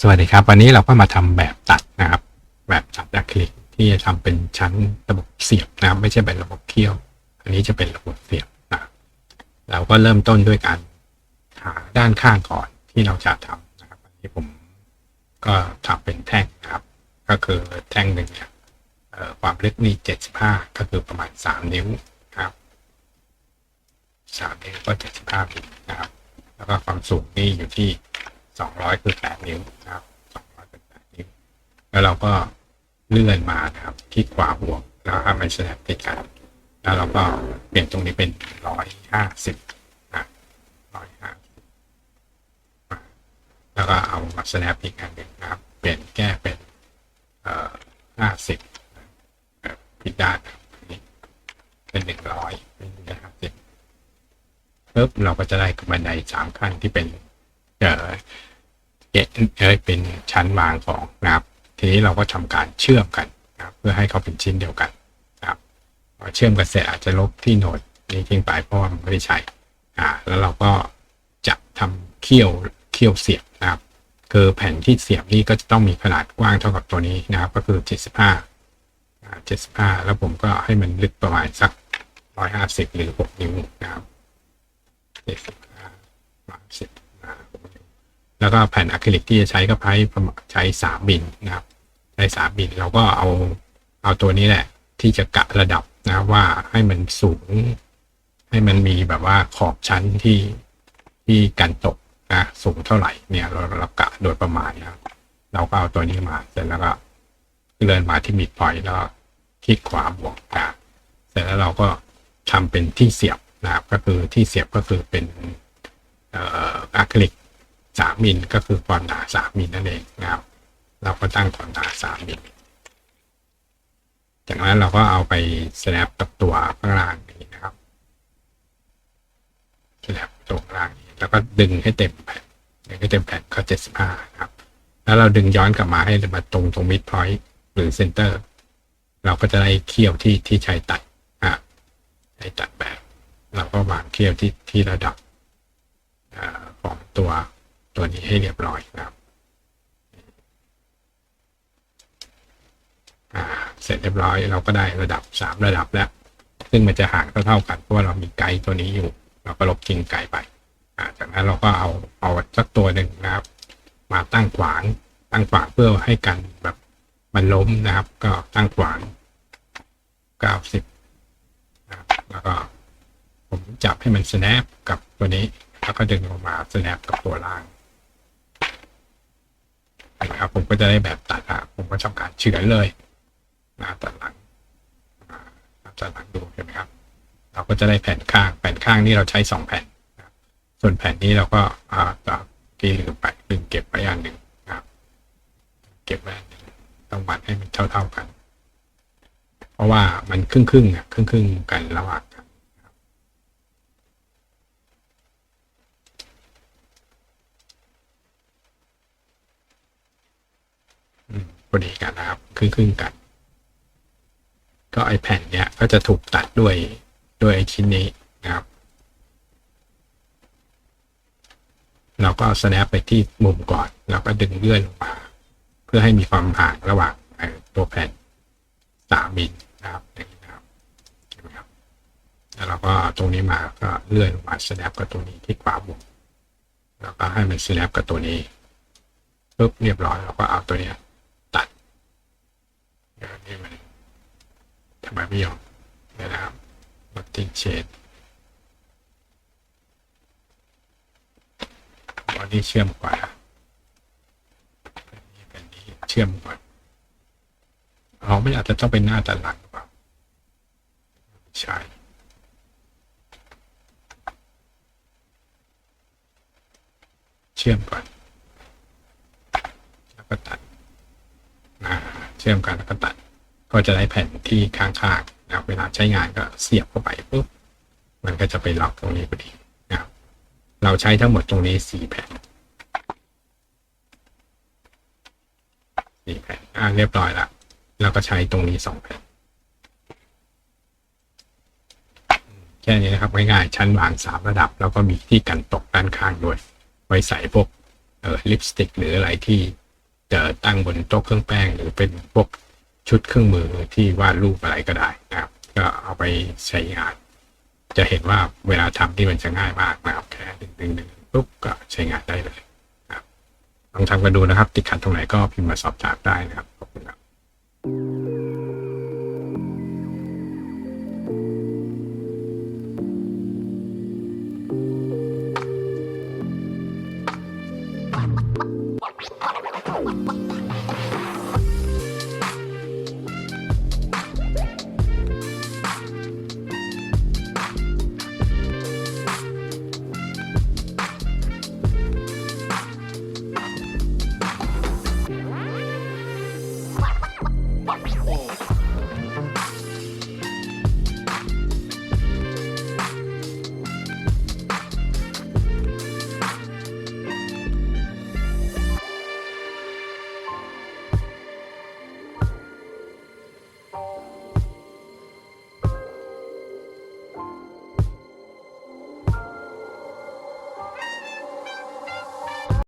สวัสดีครับ วันนี้เราก็มาทำแบบตัดนะครับ แบบตัดอะคริลิกที่จะทำเป็นชั้นระบบเสียบนะครับไม่ใช่เป็นระบบเคี่ยว อันนี้จะเป็นระบบเสียบนะครับเราก็เริ่มต้นด้วยการหาด้านข้างก่อนที่เราจะทำนะครับอันนี้ผมก็ทำเป็นแท่งนะครับ ก็คือแท่งหนึ่งเนี่ยความลึกนี่เจ็ดสิบห้าก็คือประมาณสามนิ้วครับสามนิ้วก็เจ็ดสิบห้ามิลนะครับ แล้วก็ความสูงนี่อยู่ที่ สองร้อยคือแปดนิ้วนะครับสองร้อยเป็นแปดนิ้ว แล้วเราก็เลื่อนมาครับที่ขวาบวแล้วให้มันแสดงติดกันแล้วเราก็เปลี่ยนตรงนี้เป็นร้อยห้าสิบนะร้อยห้าสิบแล้วก็เอามา snap อีกอันหนึ่งนะครับ เปลี่ยนแก้เป็นเอ่อห้าสิบผิดด้านนะครับอันนี้เป็นหนึ่งร้อยเป็นหนึ่งห้าสิบปุ๊บเราก็จะได้บันไดสามขั้นที่เป็น เอ่อเป็นชั้นวางของนะครับ ทีนี้เราก็ทำการเชื่อมกันนะครับ เพื่อให้เขาเป็นชิ้นเดียวกันนะครับเชื่อมกันเสร็จอาจจะลบที่โหนดนี้ทิ้งไปเพราะมันไม่ได้ใช้อ่าแล้วเราก็จะทำเคี่ยวเคี่ยวเสียบนะครับ คือแผ่นที่เสียบนี่ก็จะต้องมีขนาดกว้างเท่ากับตัวนี้นะครับ ก็คือ 75 75 แล้วผมก็ให้มันลึกประมาณสัก 150 หรือ 6 นิ้วนะครับ75 150 แล้วก็แผ่นอะคริลิกที่จะใช้ก็ใช้ใช้สามมิลนะครับ ใช้สามมิลเราก็เอาเอาตัวนี้แหละ ที่จะกะระดับนะว่าให้มันสูง ให้มันมีแบบว่าขอบชั้นที่ที่กันตกนะสูงเท่าไหร่เนี่ยเราเรากะโดยประมาณนะเราก็เอาตัวนี้มาเสร็จแล้วก็เลื่อนมาที่มิดพอยต์แล้วคลิกขวาบวกนะเสร็จแล้วเราก็ทำเป็นที่เสียบนะครับ ก็คือที่เสียบก็คือเป็นอะคริลิก สามมิลก็คือความหนาสามมิลนั่นเองนะครับ เราก็ตั้งความหนาสามมิลจากนั้นเราก็เอาไป snap กับตัวข้างล่างนี้นะครับ snap ตัวข้างล่างนี้แล้วก็ดึงให้เต็มแผ่นดึงให้เต็มแผ่นก็เจ็ดสิบห้าครับ แล้วเราดึงย้อนกลับมาให้มาตรงตรง mid point หรือ center เราก็จะได้เคี่ยวที่ที่ใช้ตัดอะใช้ตัดแบบ เราก็วางเคี่ยวที่ที่ระดับอของตัว ตัวนี้ให้เรียบร้อยนะครับเสร็จเรียบร้อยเราก็ได้ระดับสามระดับแล้ว ซึ่งมันจะห่างเท่าๆกันเพราะว่าเรามีไกด์ตัวนี้อยู่ เราก็ลบทิ้งไกด์ไปจากนั้นเราก็เอาเอาสักตัวหนึ่งนะครับ มาตั้งขวางตั้งขวางเพื่อให้กันแบบมันล้มนะครับ ก็ตั้งขวางเก้าสิบนะครับแล้วก็ผมจับให้มัน snap กับตัวนี้ แล้วก็ดึงออกมา snap กับตัวล่าง นะครับผมก็จะได้แบบตัดอะผมก็ทำการเฉือนเลยนะตัดหลังตัดหลังดูเห็นไหมครับ เราก็จะได้แผ่นข้างแผ่นข้างนี่เราใช้สองแผ่นนะส่วนแผ่นนี้เราก็อ่าต่อที่ลืมไปลืมเก็บไว้อันหนึ่งนะครับ เก็บไว้อันหนึ่งต้องวัดให้มันเท่าๆกัน เพราะว่ามันครึ่งครึ่งๆอะครึ่งครึ่งๆกันระหว่างกัน อืม พอดีกันนะครับ ครึ่งครึ่งๆกัน ก็ไอแผ่นเนี้ยก็จะถูกตัดด้วยด้วยไอชิ้นนี้นะครับ เราก็เอา snap ไปที่มุมก่อน แล้วก็ดึงเลื่อนลงมา เพื่อให้มีความห่างระหว่างตัวแผ่นสามมิลนะครับนะครับเห็นไหมครับแล้วเราก็เอาตรงนี้มาก็เลื่อนลงมา snap กับตัวนี้ที่ขวาบนแล้วก็ให้มัน snap กับตัวนี้ปุ๊บเรียบร้อยเราก็เอาตัวเนี้ย นี่มันทำไมไม่ยอมนะครับมาติ้งเชดบอดี้เชื่อมกว่าอันนี้เป็นนี้เชื่อมกว่าเราไม่อาจจะต้องเป็นหน้าแต่หลังหรือเปล่าใช่เชื่อมก่อนแล้วก็ตัดอ่าเชื่อมกันแล้วก็ตัด ก็จะได้แผ่นที่ข้างๆนะเวลาใช้งานก็เสียบเข้าไปปุ๊บมันก็จะไปล็อกตรงนี้พอดีนะครับเราใช้ทั้งหมดตรงนี้สี่แผ่นสี่แผ่นอ่าเรียบร้อยแล้วเราก็ใช้ตรงนี้สองแผ่นแค่นี้นะครับง่ายๆชั้นวางสามระดับ แล้วก็มีที่กันตกด้านข้างด้วย ไว้ใส่พวกเอ่อลิปสติกหรืออะไรที่จะตั้งบนโต๊ะเครื่องแป้งหรือเป็นพวก ชุดเครื่องมือที่วาดรูปอะไรก็ได้นะครับ ก็เอาไปใช้งาน จะเห็นว่าเวลาทำที่มันจะง่ายมากนะครับแค่ดึงดึงดึงปุ๊บก็ใช้งานได้เลยนะครับลองทำกันดูนะครับ ติดขัดตรงไหนก็พิมพ์มาสอบถามได้นะครับ